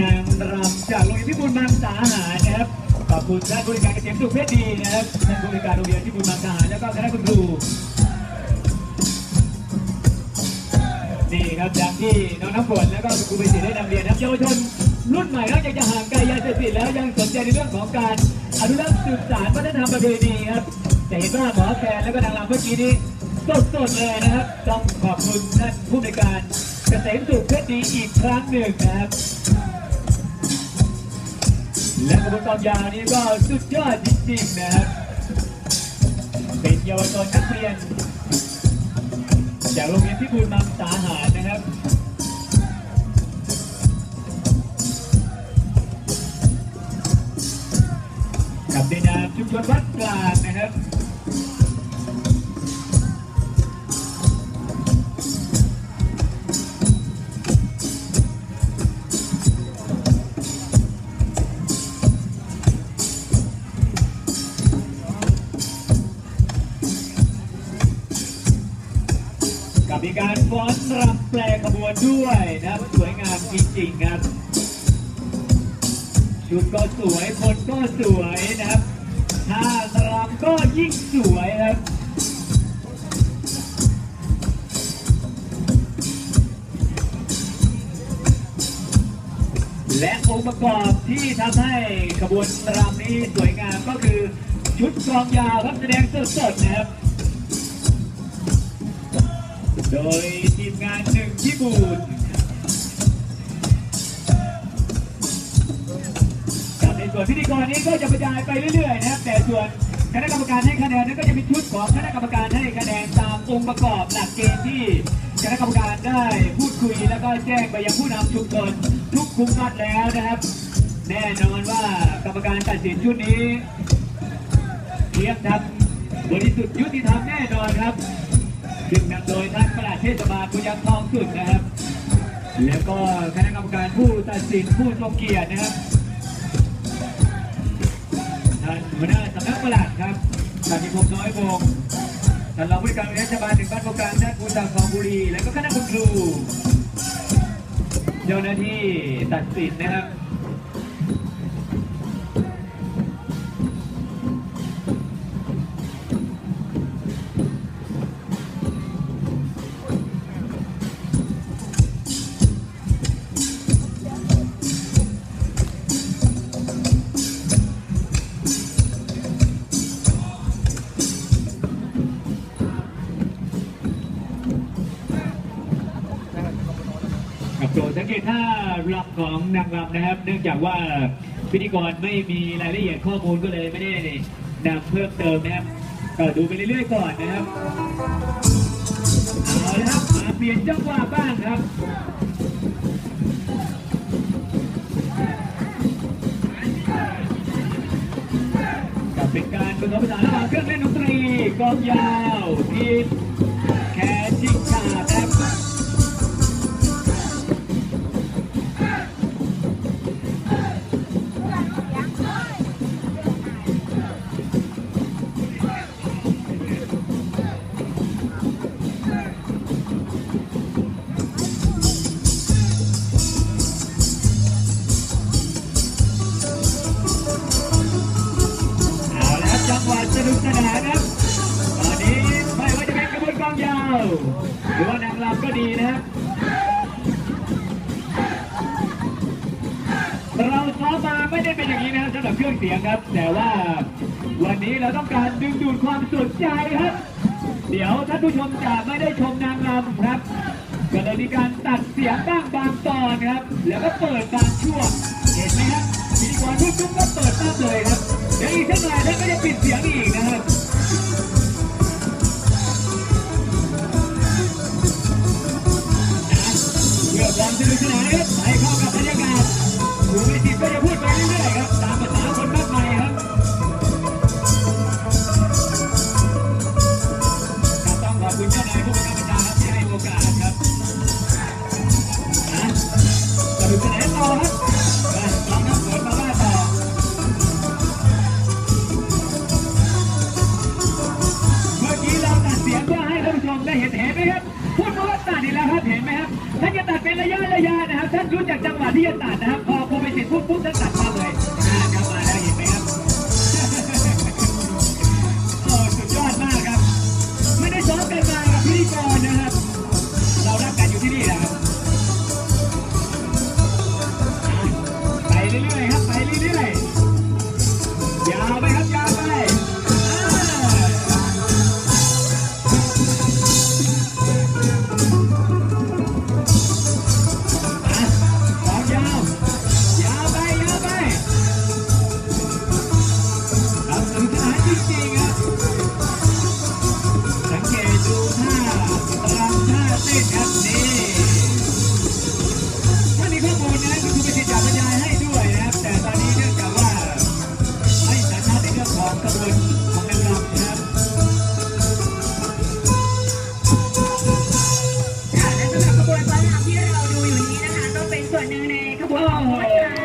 นางรำจากโรงเรียนพิบูลมังสาหารนะครับขอบคุณท่านผู้บริการเกษตรสุขเพชรดีนะครับท่านผู้บริการโรงเรียนพิบูลมังสาหารแล้วก็คณะคุณครูนี่ครับจากที่น้องน้ำฝนแล้วก็คุณครูไปสิได้นำเรียนนะครับเยาวชนรุ่นใหม่นอกจากจะห่างไกลยาเสพติดแล้วยังสนใจในเรื่องของการอนุรักษ์สืบสานวัฒนธรรมประเพณีครับแต่เห็นว่าหมอแคนแล้วก็นางรำเมื่อกี้นี้สดๆเลยนะครับ ต้องขอบคุณท่านผู้ในการเกษตรสุขเพชรดีอีกครั้งหนึ่งนะครับ และกระบวนการยาวนี้ก็สุดยอดจริงๆนะครับ เป็นเยาวชนนักเรียน จากโรงเรียนพิบูลมังสาหารนะครับกับในนามชุมชนวัดกลางนะครับ กับมีการฟ้อนรำแปลขบวนด้วยนะครับสวยงามจริงๆครับชุดก็สวยคนก็สวยนะครับท่ารำก็ยิ่งสวยครับและองค์ประกอบที่ทำให้ขบวนรำนี้สวยงามก็คือชุดกลองยาวครับแสดงสดๆนะครับ โดยทีมงานหนึ่งที่บูนกับในส่วนพิธีกรนี้ก็จะบรรยายไปเรื่อยๆนะครับ แต่ส่วนคณะกรรมการให้คะแนนนั้นก็จะมีชุดของคณะกรรมการให้คะแนนตามองค์ประกอบหลักเกณฑ์ที่คณะกรรมการได้พูดคุยแล้วก็แจ้งไปยังผู้นำชุมชนทุกคุมวัดแล้วนะครับ แน่นอนว่ากรรมการตัดสินชุดนี้เทียบทำบริสุทธิ์ยุติธรรมแน่นอนครับ ซึ่งนำโดยท่านประหลัดเทศบาลปุยังทองสุดนะครับ แล้วก็คณะกรรมการผู้ตัดสินผู้ทรงเกียรตินะครับท่านหัวหน้าสำนักประหลัดครับท่านนิคมน้อยวงท่านรองผู้การเทศบาลถึงบ้านโครงการท่านผู้ตังของบุรี แล้วก็คณะคุณครูเจ้าหน้าที่ตัดสินนะครับ สังเกตท่ารำของนางรำนะครับ เนื่องจากว่าพิธีกรไม่มีรายละเอียดข้อมูลก็เลยไม่ได้นำเพิ่มเติมนะครับก็ดูไปเรื่อยๆก่อนนะครับเอาละครับมาเปลี่ยนจังหวะบ้างครับกับเป็นการผสมผสานระหว่างเครื่องเล่นดนตรีกองยาวทีมาวหรือว่านางรำก็ดีนะครับเราซ้อมมาไม่ได้เป็นอย่างนี้นะครับสำหรับเครื่องเสียงครับ แต่ว่าวันนี้เราต้องการดึงดูดความสนใจครับ เดี๋ยวท่านผู้ชมจะไม่ได้ชมนางรำครับก็เลยมีการตัดเสียงบ้างบางตอนครับ แล้วก็เปิดบางช่วง เห็นไหมครับพิธีกรทุกๆก็เปิดตั้งเลยครับเดี๋ยวอีกสักหน่อยท่านก็จะปิดเสียงอีกนะครับ ท่านรู้จากจังหวะที่จะตัดนะครับพอพอไปเสร็จปุ๊บปุ๊บท่านตัดมาเลยนะครัมาแล้วเห็นไหมครับโอ้สุดยอดมากครับ ไม่ได้ซ้อมกันมากับพี่นิกรนะครับ เรารักกันอยู่ที่นี่นะครับไปเรื่อยๆครับไป ห